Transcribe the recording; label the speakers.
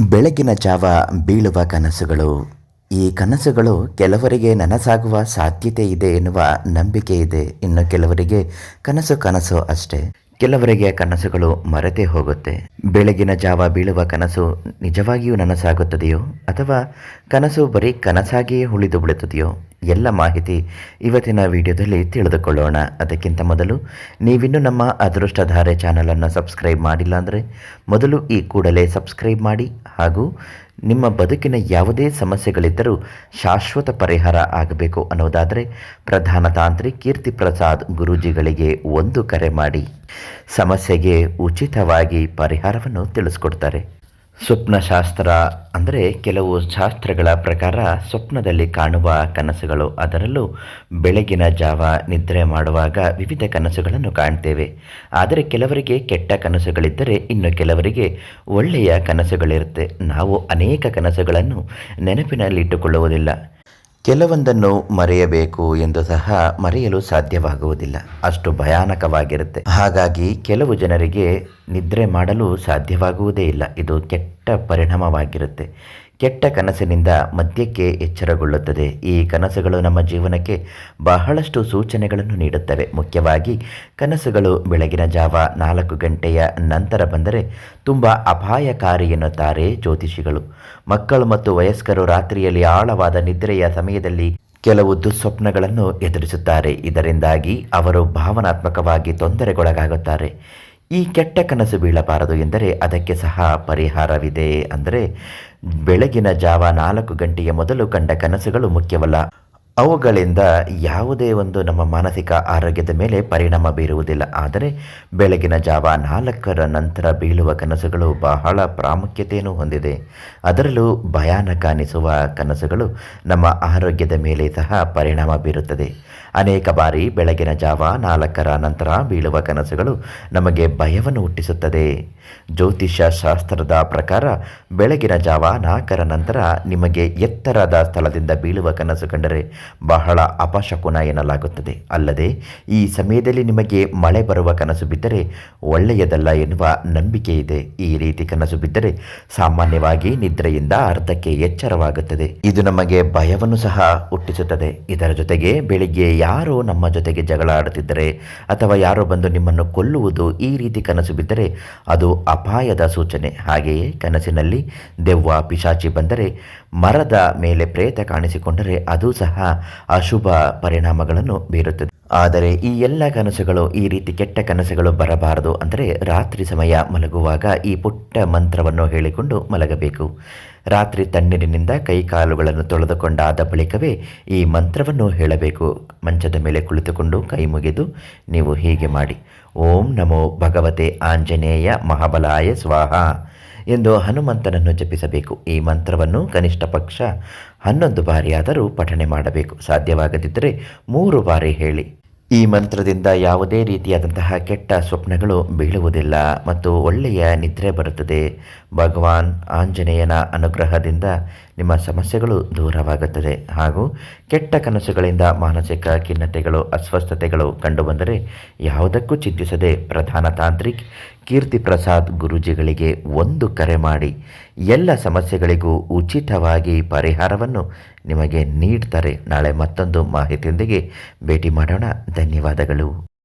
Speaker 1: ಬೆಳಗಿನ ಜಾವ ಬೀಳುವ ಕನಸುಗಳು. ಈ ಕನಸುಗಳು ಕೆಲವರಿಗೆ ನನಸಾಗುವ ಸಾಧ್ಯತೆ ಇದೆ ಎನ್ನುವ ನಂಬಿಕೆ ಇದೆ. ಇನ್ನು ಕೆಲವರಿಗೆ ಕನಸು ಕನಸು ಅಷ್ಟೇ. ಕೆಲವರಿಗೆ ಕನಸುಗಳು ಮರೆತೇ ಹೋಗುತ್ತೆ. ಬೆಳಗಿನ ಜಾವ ಬೀಳುವ ಕನಸು ನಿಜವಾಗಿಯೂ ನನಸಾಗುತ್ತದೆಯೋ ಅಥವಾ ಕನಸು ಬರೀ ಕನಸಾಗಿಯೇ ಉಳಿದು ಬಿಡುತ್ತದೆಯೋ? ಎಲ್ಲ ಮಾಹಿತಿ ಇವತ್ತಿನ ವಿಡಿಯೋದಲ್ಲಿ ತಿಳಿದುಕೊಳ್ಳೋಣ. ಅದಕ್ಕಿಂತ ಮೊದಲು ನೀವಿನ್ನೂ ನಮ್ಮ ಅದೃಷ್ಟಧಾರೆ ಚಾನಲನ್ನು ಸಬ್ಸ್ಕ್ರೈಬ್ ಮಾಡಿಲ್ಲ ಅಂದರೆ ಮೊದಲು ಈ ಕೂಡಲೇ ಸಬ್ಸ್ಕ್ರೈಬ್ ಮಾಡಿ ಹಾಗೂ ನಿಮ್ಮ ಬದುಕಿನ ಯಾವುದೇ ಸಮಸ್ಯೆಗಳಿದ್ದರೂ ಶಾಶ್ವತ ಪರಿಹಾರ ಆಗಬೇಕು ಅನ್ನೋದಾದರೆ ಪ್ರಧಾನ ತಾಂತ್ರಿ ಕೀರ್ತಿ ಪ್ರಸಾದ್ ಗುರೂಜಿಗಳಿಗೆ ಒಂದು ಕರೆ ಮಾಡಿ. ಸಮಸ್ಯೆಗೆ ಉಚಿತವಾಗಿ ಪರಿಹಾರವನ್ನು ತಿಳಿಸ್ಕೊಡ್ತಾರೆ. ಸ್ವಪ್ನಶಾಸ್ತ್ರ ಅಂದರೆ ಕೆಲವು ಶಾಸ್ತ್ರಗಳ ಪ್ರಕಾರ ಸ್ವಪ್ನದಲ್ಲಿ ಕಾಣುವ ಕನಸುಗಳು. ಅದರಲ್ಲೂ ಬೆಳಗಿನ ಜಾವ ನಿದ್ರೆ ಮಾಡುವಾಗ ವಿವಿಧ ಕನಸುಗಳನ್ನು ಕಾಣ್ತೇವೆ. ಆದರೆ ಕೆಲವರಿಗೆ ಕೆಟ್ಟ ಕನಸುಗಳಿದ್ದರೆ ಇನ್ನು ಕೆಲವರಿಗೆ ಒಳ್ಳೆಯ ಕನಸುಗಳಿರುತ್ತೆ. ನಾವು ಅನೇಕ ಕನಸುಗಳನ್ನು ನೆನಪಿನಲ್ಲಿಟ್ಟುಕೊಳ್ಳುವುದಿಲ್ಲ. ಕೆಲವೊಂದನ್ನು ಮರೆಯಬೇಕು ಎಂದು ಸಹ ಮರೆಯಲು ಸಾಧ್ಯವಾಗುವುದಿಲ್ಲ. ಅಷ್ಟು ಭಯಾನಕವಾಗಿರುತ್ತೆ. ಹಾಗಾಗಿ ಕೆಲವು ಜನರಿಗೆ ನಿದ್ರೆ ಮಾಡಲು ಸಾಧ್ಯವಾಗುವುದೇ ಇಲ್ಲ. ಇದು ಕೆಟ್ಟ ಪರಿಣಾಮವಾಗಿರುತ್ತೆ. ಕೆಟ್ಟ ಕನಸಿನಿಂದ ಮದ್ಯಕ್ಕೆ ಎಚ್ಚರಗೊಳ್ಳುತ್ತದೆ. ಈ ಕನಸುಗಳು ನಮ್ಮ ಜೀವನಕ್ಕೆ ಬಹಳಷ್ಟು ಸೂಚನೆಗಳನ್ನು ನೀಡುತ್ತವೆ. ಮುಖ್ಯವಾಗಿ, ಕನಸುಗಳು ಬೆಳಗಿನ ಜಾವ ನಾಲ್ಕು ಗಂಟೆಯ ನಂತರ ಬಂದರೆ ತುಂಬ ಅಪಾಯಕಾರಿ ಎನ್ನುತ್ತಾರೆ ಜ್ಯೋತಿಷಿಗಳು. ಮಕ್ಕಳು ಮತ್ತು ವಯಸ್ಕರು ರಾತ್ರಿಯಲ್ಲಿ ಆಳವಾದ ನಿದ್ರೆಯ ಸಮಯದಲ್ಲಿ ಕೆಲವು ದುಸ್ವಪ್ನಗಳನ್ನು ಎದುರಿಸುತ್ತಾರೆ. ಇದರಿಂದಾಗಿ ಅವರು ಭಾವನಾತ್ಮಕವಾಗಿ ತೊಂದರೆಗೊಳಗಾಗುತ್ತಾರೆ. ಈ ಕೆಟ್ಟ ಕನಸು ಬೀಳಬಾರದು ಎಂದರೆ ಅದಕ್ಕೆ ಸಹ ಪರಿಹಾರವಿದೆ. ಅಂದರೆ, ಬೆಳಗಿನ ಜಾವ ನಾಲ್ಕು ಗಂಟೆಯ ಮೊದಲು ಕಂಡ ಕನಸುಗಳು ಮುಖ್ಯವಲ್ಲ. ಅವುಗಳಿಂದ ಯಾವುದೇ ಒಂದು ನಮ್ಮ ಮಾನಸಿಕ ಆರೋಗ್ಯದ ಮೇಲೆ ಪರಿಣಾಮ ಬೀರುವುದಿಲ್ಲ. ಆದರೆ ಬೆಳಗಿನ ಜಾವ ನಾಲ್ಕರ ನಂತರ ಬೀಳುವ ಕನಸುಗಳು ಬಹಳ ಪ್ರಾಮುಖ್ಯತೆಯನ್ನು ಹೊಂದಿದೆ. ಅದರಲ್ಲೂ ಭಯಾನಕ ಅನಿಸುವ ಕನಸುಗಳು ನಮ್ಮ ಆರೋಗ್ಯದ ಮೇಲೆ ಸಹ ಪರಿಣಾಮ ಬೀರುತ್ತದೆ. ಅನೇಕ ಬಾರಿ ಬೆಳಗಿನ ಜಾವ ನಾಲ್ಕರ ನಂತರ ಬೀಳುವ ಕನಸುಗಳು ನಮಗೆ ಭಯವನ್ನು ಹುಟ್ಟಿಸುತ್ತದೆ. ಜ್ಯೋತಿಷ್ಯ ಶಾಸ್ತ್ರದ ಪ್ರಕಾರ ಬೆಳಗಿನ ಜಾವ ನಾಲ್ಕರ ನಂತರ ನಿಮಗೆ ಎತ್ತರದ ಸ್ಥಳದಿಂದ ಬೀಳುವ ಕನಸು ಕಂಡರೆ ಬಹಳ ಅಪಶಕುನ ಎನ್ನಲಾಗುತ್ತದೆ. ಅಲ್ಲದೆ, ಈ ಸಮಯದಲ್ಲಿ ನಿಮಗೆ ಮಳೆ ಬರುವ ಕನಸು ಬಿದ್ದರೆ ಒಳ್ಳೆಯದಲ್ಲ ಎನ್ನುವ ನಂಬಿಕೆ ಇದೆ. ಈ ರೀತಿ ಕನಸು ಬಿದ್ದರೆ ಸಾಮಾನ್ಯವಾಗಿ ನಿದ್ರೆಯಿಂದ ಅರ್ಧಕ್ಕೆ ಎಚ್ಚರವಾಗುತ್ತದೆ. ಇದು ನಮಗೆ ಭಯವನ್ನು ಸಹ ಹುಟ್ಟಿಸುತ್ತದೆ. ಇದರ ಜೊತೆಗೆ ಬೆಳಿಗ್ಗೆ ಯಾರೋ ನಮ್ಮ ಜೊತೆಗೆ ಜಗಳ ಆಡುತ್ತಿದ್ದರೆ ಅಥವಾ ಯಾರೋ ಬಂದು ನಿಮ್ಮನ್ನು ಕೊಲ್ಲುವುದು ಈ ರೀತಿ ಕನಸು ಬಿದ್ದರೆ ಅದು ಅಪಾಯದ ಸೂಚನೆ. ಹಾಗೆಯೇ ಕನಸಿನಲ್ಲಿ ದೆವ್ವ, ಪಿಶಾಚಿ ಬಂದರೆ ಮರದ ಮೇಲೆ ಪ್ರೇತ ಕಾಣಿಸಿಕೊಂಡರೆ ಅದು ಸಹ ಅಶುಭ ಪರಿಣಾಮಗಳನ್ನು ಬೀರುತ್ತದೆ. ಆದರೆ ಈ ಎಲ್ಲ ಕನಸುಗಳು, ಈ ರೀತಿ ಕೆಟ್ಟ ಕನಸುಗಳು ಬರಬಾರದು ಅಂದರೆ ರಾತ್ರಿ ಸಮಯ ಮಲಗುವಾಗ ಈ ಪುಟ್ಟ ಮಂತ್ರವನ್ನು ಹೇಳಿಕೊಂಡು ಮಲಗಬೇಕು. ರಾತ್ರಿ ತಣ್ಣೀರಿನಿಂದ ಕೈ ಕಾಲುಗಳನ್ನು ತೊಳೆದುಕೊಂಡಾದ ಬಳಿಕವೇ ಈ ಮಂತ್ರವನ್ನು ಹೇಳಬೇಕು. ಮಂಚದ ಮೇಲೆ ಕುಳಿತುಕೊಂಡು ಕೈ ಮುಗಿದು ನೀವು ಹೀಗೆ ಮಾಡಿ. ಓಂ ನಮೋ ಭಗವತೆ ಆಂಜನೇಯ ಮಹಾಬಲಾಯ ಸ್ವಾಹ. ಎಂದು ಹನುಮಂತನನ್ನು ಜಪಿಸಬೇಕು. ಈ ಮಂತ್ರವನ್ನು ಕನಿಷ್ಠ ಪಕ್ಷ ಹನ್ನೊಂದು ಬಾರಿಯಾದರೂ ಪಠಣೆ ಮಾಡಬೇಕು. ಸಾಧ್ಯವಾಗದಿದ್ದರೆ ಮೂರು ಬಾರಿ ಹೇಳಿ. ಈ ಮಂತ್ರದಿಂದ ಯಾವುದೇ ರೀತಿಯಾದಂತಹ ಕೆಟ್ಟ ಸ್ವಪ್ನಗಳು ಬೀಳುವುದಿಲ್ಲ ಮತ್ತು ಒಳ್ಳೆಯ ನಿದ್ರೆ ಬರುತ್ತದೆ. ಭಗವಾನ್ ಆಂಜನೇಯನ ಅನುಗ್ರಹದಿಂದ ನಿಮ್ಮ ಸಮಸ್ಯೆಗಳು ದೂರವಾಗುತ್ತದೆ. ಹಾಗೂ ಕೆಟ್ಟ ಕನಸುಗಳಿಂದ ಮಾನಸಿಕ ಖಿನ್ನತೆಗಳು, ಅಸ್ವಸ್ಥತೆಗಳು ಕಂಡುಬಂದರೆ ಯಾವುದಕ್ಕೂ ಚಿಂತಿಸದೆ ಪ್ರಧಾನ ತಾಂತ್ರಿಕ್ ಕೀರ್ತಿ ಪ್ರಸಾದ್ ಗುರೂಜಿಗಳಿಗೆ ಒಂದು ಕರೆ ಮಾಡಿ, ಎಲ್ಲ ಸಮಸ್ಯೆಗಳಿಗೂ ಉಚಿತವಾಗಿ ಪರಿಹಾರವನ್ನು ನಿಮಗೆ ನೀಡ್ತಾರೆ. ನಾಳೆ ಮತ್ತೊಂದು ಮಾಹಿತಿಯೊಂದಿಗೆ ಭೇಟಿ ಮಾಡೋಣ. ಧನ್ಯವಾದಗಳು.